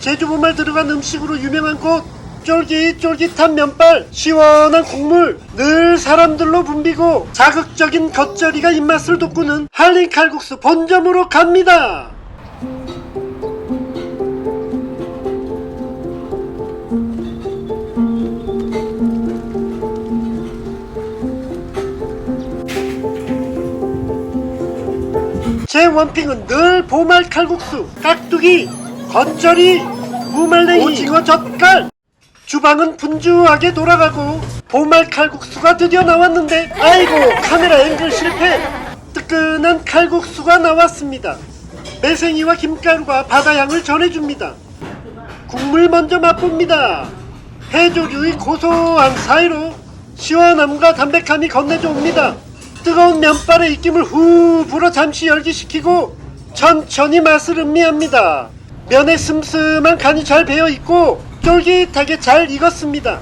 제주 보말 들어간 음식으로 유명한 곳. 쫄깃쫄깃한 면발 시원한 국물 늘 사람들로 붐비고 자극적인 겉절이가 입맛을 돋구는 한린 칼국수 본점으로 갑니다. 제 원픽은 늘 보말 칼국수, 깍두기, 겉절이, 무말랭이, 오징어 젓갈. 주방은 분주하게 돌아가고 보말 칼국수가 드디어 나왔는데 아이고 카메라 앵글 실패. 뜨끈한 칼국수가 나왔습니다. 매생이와 김가루가 바다향을 전해줍니다. 국물 먼저 맛봅니다. 해조류의 고소한 사이로 시원함과 담백함이 건네져 옵니다. 뜨거운 면발의 입김을 후 불어 잠시 열기시키고 천천히 맛을 음미합니다. 면에 슴슴한 간이 잘 배어 있고 쫄깃하게 잘 익었습니다.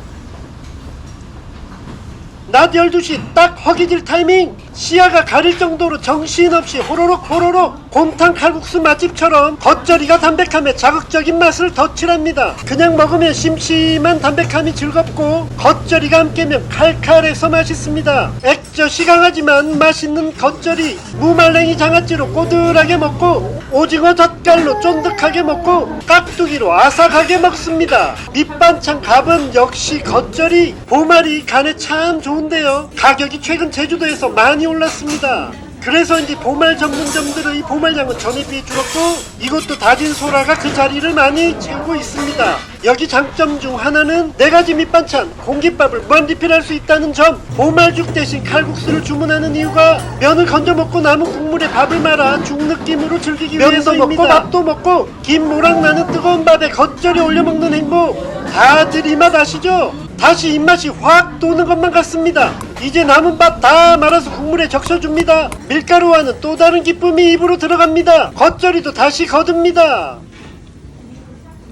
낮 12시 딱 허기질 타이밍. 시야가 가릴 정도로 정신없이 호로록 호로록 곰탕 칼국수 맛집처럼 겉절이가 담백함에 자극적인 맛을 덧칠합니다. 그냥 먹으면 심심한 담백함이 즐겁고 겉절이가 함께면 칼칼해서 맛있습니다. 액젓이 강하지만 맛있는 겉절이 무말랭이 장아찌로 꼬들하게 먹고 오징어 젓갈로 쫀득하게 먹고 깍두기로 아삭하게 먹습니다. 밑반찬 밥은 역시 겉절이 보말이 간에 참 좋은데요. 가격이 최근 제주도에서 많이 올랐습니다 그래서인지 보말 전문점들의 보말량은 전에 비해 줄었고 이것도 다진 소라가 그 자리를 많이 채우고 있습니다 여기 장점 중 하나는 네 가지 밑반찬 공깃밥을 무한 리필할 수 있다는 점 보말죽 대신 칼국수를 주문하는 이유가 면을 건져 먹고 남은 국물에 밥을 말아 죽 느낌으로 즐기기 위해서입니다 먹고 밥도 먹고 김 모락 나는 뜨거운 밥에 겉절이 올려 먹는 행복 다들 이 맛 아시죠? 다시 입맛이 확 도는 것만 같습니다. 이제 남은 밥 다 말아서 국물에 적셔줍니다. 밀가루와는 또 다른 기쁨이 입으로 들어갑니다. 겉절이도 다시 거듭니다.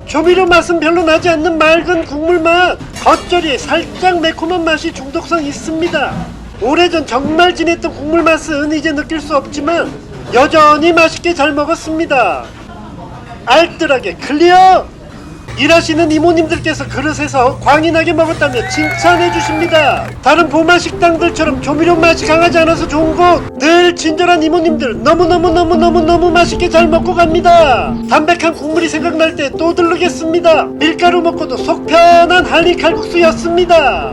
조미료 맛은 별로 나지 않는 맑은 국물 맛. 겉절이에 살짝 매콤한 맛이 중독성 있습니다. 오래전 정말 진했던 국물 맛은 이제 느낄 수 없지만 여전히 맛있게 잘 먹었습니다. 알뜰하게 클리어! 일하시는 이모님들께서 그릇에서 광인하게 먹었다며 칭찬해 주십니다. 다른 보마 식당들처럼 조미료 맛이 강하지 않아서 좋은 곳. 늘 친절한 이모님들 너무너무너무너무너무 맛있게 잘 먹고 갑니다. 담백한 국물이 생각날 때 또 들르겠습니다. 밀가루 먹고도 속 편한 한리 칼국수였습니다.